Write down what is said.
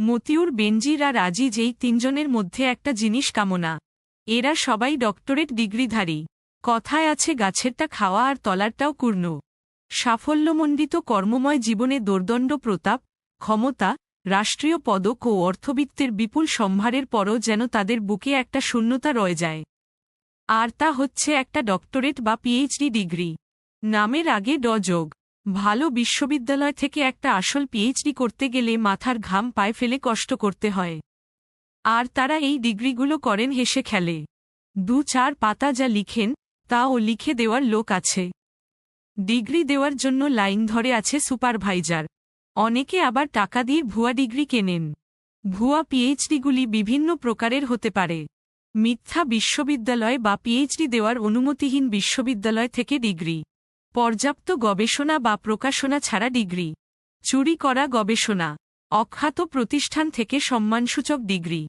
মতিউর, বেনজির আর আজিজ এই তিনজনের মধ্যে একটা জিনিস কামনা। এরা সবাই ডক্টরেট ডিগ্রিধারী। কথায় আছে, গাছেরটা খাওয়া আর তলারটাও কূর্ণ। সাফল্যমণ্ডিত কর্মময় জীবনে দোর্দণ্ড, প্রতাপ, ক্ষমতা, রাষ্ট্রীয় পদক ও অর্থবিত্তের বিপুল সম্ভারের পরও যেন তাদের বুকে একটা শূন্যতা রয়ে যায়। আর তা হচ্ছে একটা ডক্টরেট বা পিএইচডি ডিগ্রি। নামের আগে ড যোগ। ভালো বিশ্ববিদ্যালয় থেকে একটা আসল পিএইচডি করতে গেলে মাথার ঘাম পায়ে ফেলে কষ্ট করতে হয়। আর তারা এই ডিগ্রিগুলো করেন হেসে খেলে। দু চার পাতা যা লিখেন তাও লিখে দেওয়ার লোক আছে। ডিগ্রি দেওয়ার জন্য লাইন ধরে আছে সুপারভাইজার। অনেকে আবার টাকা দিয়ে ভুয়া ডিগ্রি কেনেন। ভুয়া পিএইচডিগুলি বিভিন্ন প্রকারের হতে পারে। মিথ্যা বিশ্ববিদ্যালয় বা পিএইচডি দেওয়ার অনুমতিহীন বিশ্ববিদ্যালয় থেকে ডিগ্রি। পর্যাপ্ত গবেষণা বা প্রকাশনা ছাড়া ডিগ্রি। চুরি করা গবেষণা। অখ্যাত প্রতিষ্ঠান থেকে সম্মানসূচক ডিগ্রি।